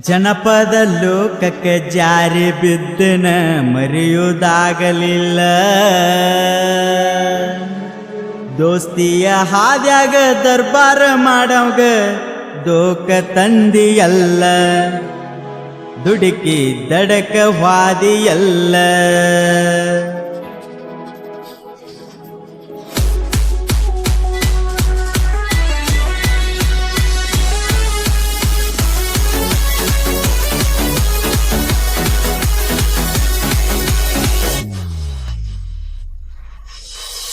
ಜನಪದ ಲೋಕಕ್ಕೆ ಜಾರಿ ಬಿದ್ದನ ಮರೆಯುವುದಾಗಲಿಲ್ಲ. ದೋಸ್ತಿಯ ಹಾದ್ಯಾಗ ದರ್ಬಾರ ಮಾಡವ್ಗ ದೋಕ ತಂದಿಯಲ್ಲ. ದುಡುಕಿ ದಡಕ ವಾದಿಯಲ್ಲ.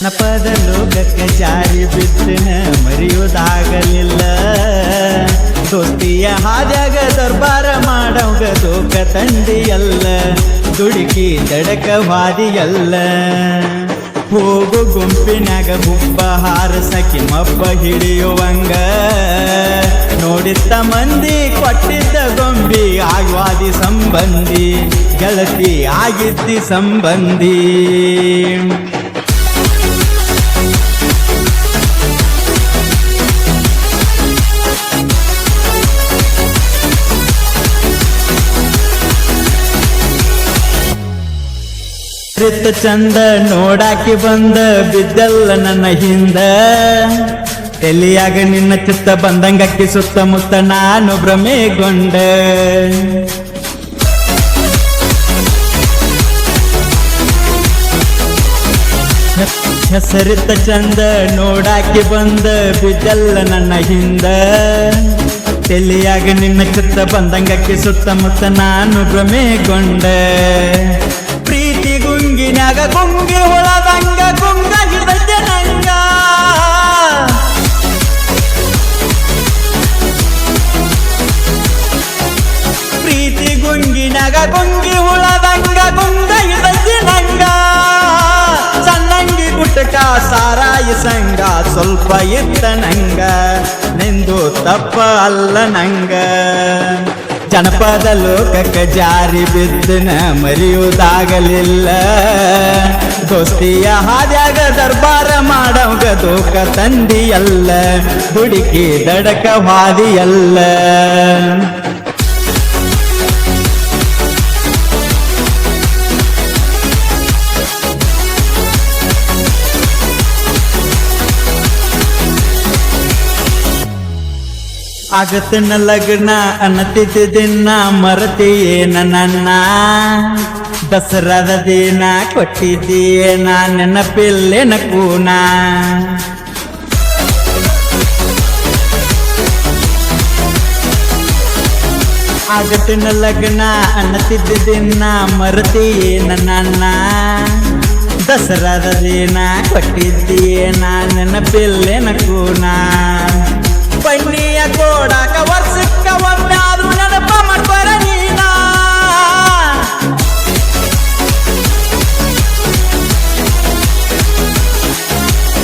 ನಪದ ಲೋಕಕ್ಕೆ ಜಾರಿ ಬಿದ್ದನ ಮರೆಯುವುದಾಗಲಿಲ್ಲ. ದೋಸ್ತಿಯ ಹಾದ್ಯಾಗ ದರ್ಬಾರ ಮಾಡವ್ಗ ದೋಕ ತಂದಿಯಲ್ಲ. ದುಡುಕಿ ದಡಕ ವಾದಿಯಲ್ಲ ಹೋಗು ಗುಂಪಿನಾಗ ಗುಬ್ಬ ಹಾರಸಕಿ ಮಬ್ಬ ಹಿಡಿಯುವಂಗ. ನೋಡಿದ್ದ ಮಂದಿ ಕೊಟ್ಟಿದ್ದ ಗೊಂಬಿ ಆಗ್ವಾದಿ ಸಂಬಂಧಿ, ಗೆಳತಿ ಆಗಿದ್ದಿ ಸಂಬಂಧಿ. ರಿತ ಚಂದ ನೋಡಾಕಿ ಬಂದ ಬಿದ್ದಲ್ಲ ನನ್ನ ಹಿಂದ. ತಲಿಯಾಗ ನಿನ್ನ ಚಿತ್ತ ಬಂದಂಗಕ್ಕೆ ಸುತ್ತಮುತ್ತ ನಾನು ಭ್ರಮೆಗೊಂಡ ಹೆಸರಿತ ಚಂದ ನೋಡಾಕಿ ಬಂದ ಬಿದ್ದಲ್ಲ ನನ್ನ ಹಿಂದ. ತಲಿಯಾಗ ನಿನ್ನ ಚಿತ್ತ ಬಂದಂಗಕ್ಕೆ ಸುತ್ತಮುತ್ತ ನಾನು ಭ್ರಮೆಗೊಂಡ ಪ್ರೀತಿ ಗುಂಗಿನಾಗ ಗುಂಗಿ ಹುಳದಂಗ ಗುಂಗ ಹಿಡ್ದೈತೆ ನಂಗ ಪ್ರೀತಿ ಗುಂಗಿನಾಗ ಗುಂಗಿ ಹುಳದಂಗ ಗುಂಗ ಹಿಡ್ದೈತೆ ನಂಗ ಸಣ್ಣಂಗಿ ಗುಟ್ಟಕ ಸಾರಾಯಿ ಸಂಗ ಸ್ವಲ್ಪ ಇತ್ತ ನಂಗ ನಿಂದು ತಪ್ಪ ಅಲ್ಲ ನಂಗ ಜನಪದ ಲೋಕಕ್ಕೆ ಜಾರಿ ಬಿದ್ದನ ಮರೆಯುವುದಾಗಲಿಲ್ಲ. ದೋಸ್ತಿಯ ಹಾದ್ಯಾಗ ದರ್ಬಾರ ಮಾಡವಗ ದೋಕ ತಂದಿಯಲ್ಲ. ಹುಡುಕಿ ದಡಕ ವಾದಿಯಲ್ಲ ಆಗತನ ಲಗ್ನ ಅನ್ನತಿದ್ದ ದಿನ ಮರತಿಯೇನ ನನ್ನ ದಸರಾದ ದಿನ ಕೊಟ್ಟಿದ್ದೀನ ನೆನಪಿಲ್ಲೇನ ಕೂನ ಆಗತನ ಲಗ್ನ ಅನತಿದ್ದ ದಿನ ಮರತಿಯೇನ ನನ್ನ ದಸರಾದ ದಿನ ಕೊಟ್ಟಿದ್ದೀನ ನೆನಪಿಲ್ಲೇನ ಕೂನ ಬನ್ನಿಯ ಕೋಡಾಕ ವರ್ಷಕ್ಕ ಒಮ್ಮೆ ಆದ್ರೂ ನೆನಪ ಮಾಡ್ಬಾರ ನೀನ.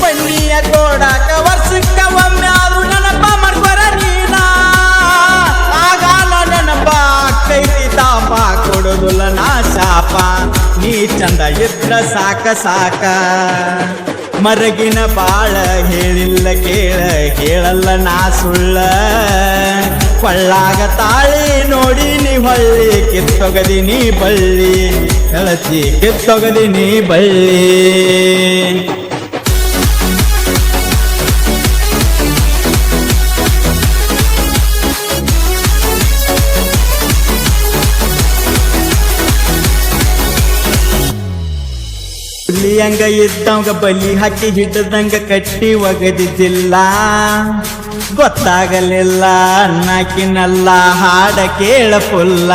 ಬಣ್ಣಿಯ ಕೋಡಾಕ ವರ್ಷಕ್ಕ ಒಮ್ಮೆ ಆದ್ರೂ ನೆನಪ ಮಾಡ್ಬಾರ ನೀನ. ಆಗ ನೆನಪ ಕೈತಿ ತಾಪ, ಕೊಡುದಿಲ್ಲ ನಾ ಶಾಪ. ನೀ ಚಂದ ಇದ್ರ ಸಾಕ ಸಾಕ. ಮರಗಿನ ಬಾಳ ಹೇಳಿಲ್ಲ ಕೇಳ, ಕೇಳಲ್ಲ ನಾ ಸುಳ್ಳ. ಕೊಳ್ಳಾಗ ತಾಳಿ ನೋಡಿ ನೀ ಹೊಳ್ಳಿ, ಕಿತ್ತೊಗದಿ ನೀ ಬಳ್ಳಿ. ಕಳಚಿ ಕಿತ್ತೊಗದಿ ನೀ ಬಳ್ಳಿ. ಹುಲಿಯಂಗ ಇದ್ದವಂಗ ಬಲಿ ಹಾಕಿ ಹಿಡ್ದಂಗ ಕಟ್ಟಿ ಒಗದಿದ್ದಿಲ್ಲ. ಗೊತ್ತಾಗಲಿಲ್ಲ ನಾಕಿನಲ್ಲ ಹಾಡ ಕೇಳ ಫುಲ್ಲ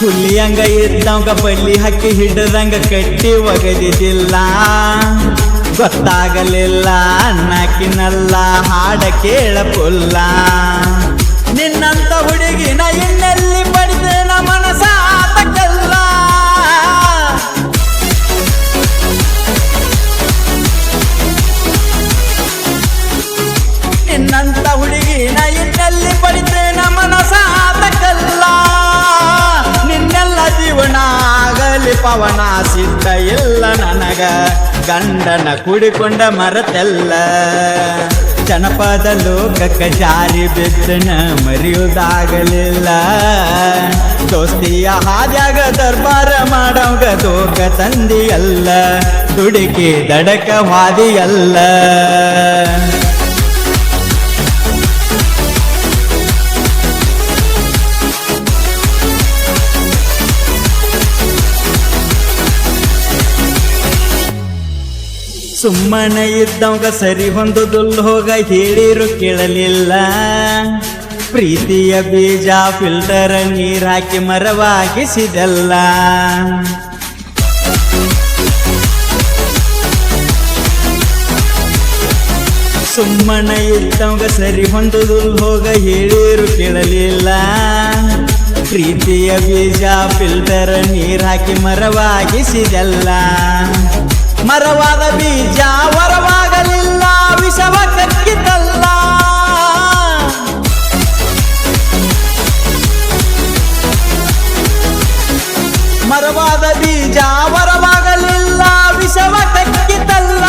ಹುಲಿ ಹಂಗ ಇದ್ದವಂಗ ಬಲಿ ಹಾಕಿ ಹಿಡ್ದಂಗ ಕಟ್ಟಿ ಒಗದಿದ್ದಿಲ್ಲ. ಗೊತ್ತಾಗಲಿಲ್ಲ ನಾಕಿನಲ್ಲ ಹಾಡ ಕೇಳ ಫುಲ್ಲ ನಿನ್ನಂತ ಹುಡುಗಿನ ಇನ್ನೆಲ್ಲಿ ಪಡೆದ ಮನಸ ಆತಕಲ್ಲ ನಿನ್ನಂತ ಹುಡುಗಿನ ಇನ್ನೆಲ್ಲಿ ಪಡೆದ ಮನಸ ಆತಕಲ್ಲ ನಿನ್ನೆಲ್ಲ ಜೀವನ ಆಗಲಿ ಪವನ ಸಿದ್ಧ ಇಲ್ಲ ನನಗ. ಗಂಡನ ಕುಡಿಕೊಂಡ ಮರತೆಲ್ಲ. ಜನಪದ ಲೋಕಕ್ಕೆ ಜಾರಿ ಬಿದ್ದನ ಮರೆಯುವುದಾಗಲಿಲ್ಲ ದೋಸ್ತಿಯ ಹಾದ್ಯಾಗ ದರ್ಬಾರ ಮಾಡವಂಗ ದೋಕ ತಂದಿಯಲ್ಲ. ದುಡುಕಿ ದಡಕ ಸುಮ್ಮನೆ ಇದ್ದವಂಗ ಸರಿ ಹೊಂದುದುಲ್ ಹೋಗ ಹೇಳಿರು ಕೇಳಲಿಲ್ಲ. ಪ್ರೀತಿಯ ಬೀಜ ಫಿಲ್ಟರ್ ನೀರ್ ಹಾಕಿ ಮರವಾಗಿಸಿದಲ್ಲ. ಸುಮ್ಮನೆ ಇದ್ದವಂಗ ಸರಿ ಹೊಂದುದುಲ್ ಹೋಗ ಹೇಳಿರು ಕೇಳಲಿಲ್ಲ. ಪ್ರೀತಿಯ ಬೀಜ ಫಿಲ್ಟರ್ ನೀರ್ ಹಾಕಿ ಮರವಾಗಿಸಿದಲ್ಲ. ಮರವಾದ ಬೀಜ ವರವಾಗಲಿಲ್ಲ, ವಿಷವ ಕಕ್ಕಿತಲ್ಲ ಮರವಾದ ಬೀಜ ವರವಾಗಲಿಲ್ಲ, ವಿಷವ ಕಕ್ಕಿತಲ್ಲ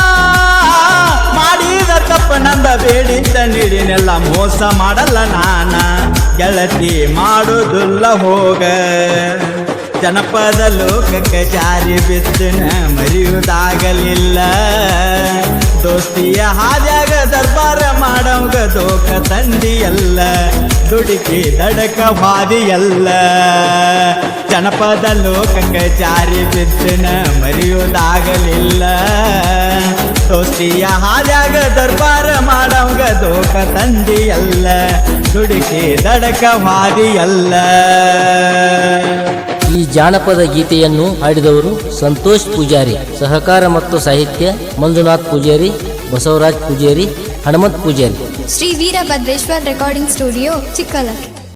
ಮಾಡಿದ ತಪ್ಪ ನಂದ ಬೇಡಿದ್ದ ನೀಡಿನೆಲ್ಲ ಮೋಸ ಮಾಡಲ್ಲ ನಾನ. ಗೆಳತಿ ಮಾಡೋದುಲ್ಲ ಹೋಗ. ಜನಪದ ಲೋಕಕ್ಕೆ ಜಾರಿ ಬಿದ್ದನ ಮರೆಯುವುದಾಗಲಿಲ್ಲ. ದೋಸ್ತಿಯ ಹಾದ್ಯಾಗ ದರ್ಬಾರ ಮಾಡವಂಗ ದೋಕ ತಂದಿಯಲ್ಲ, ದುಡುಕಿ ದಡಕ ಹಾದಿಯಲ್ಲ ಜನಪದ ಲೋಕಕ್ಕೆ ಜಾರಿ ಬಿದ್ದನ ಮರೆಯುವುದಾಗಲಿಲ್ಲ. ದೋಸ್ತಿಯ ಹಾದ್ಯಾಗ ದರ್ಬಾರ ಮಾಡವಂಗ ದೋಕ ತಂದಿಯಲ್ಲ, ದುಡುಕಿ ದಡಕ ಹಾದಿಯಲ್ಲ ಜಾನಪದ ಗೀತೆಯನ್ನು ಹಾಡಿದವರು ಸಂತೋಷ್ ಪೂಜಾರಿ, ಸಹಕಾರ ಮತ್ತು ಸಾಹಿತ್ಯ Manjunath Poojari, Basavaraj Poojari, Hanumanth Poojary. Shri Veerabhadreshwar recording studio Chikkalakki